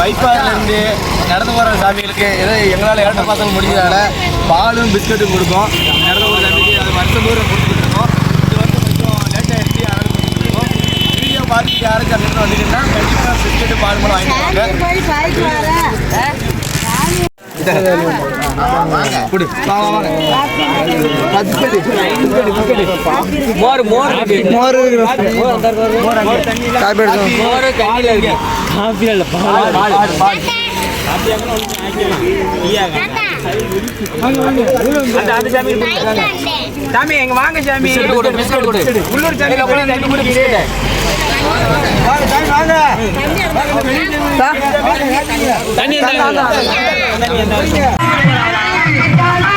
பைப்பார்லேருந்து நடந்து போகிற சாமிகளுக்கு ஏதோ எங்களால் இரண்டு மாதம் முடிஞ்சதால பாலும் பிஸ்கட்டும் கொடுப்போம் நடந்து போகிற சாமிக்கு அது வருஷம் தூரம் கொடுத்துட்டு இருக்கோம். இது வந்து கொஞ்சம் லேட் ஆகிடுச்சு அதனால கொடுத்துருக்கோம் வீடியோ பார்த்துட்டு யாரும் கண்டிப்பாக வந்தீங்கன்னா கண்டிப்பாக பிஸ்கட்டு பால் மூலம் வாங்கிட்டு வாங்க போய் பாய்க்கு வரேன் கொடு வாங்க வாங்க மோர் மோர் மோர் காப்பி மோர் இருக்கு பால் பால் பால் சாமி எங்க வாங்க சாமி உள்ளூர் சாமி வாங்க கொடு, ไม่มีอั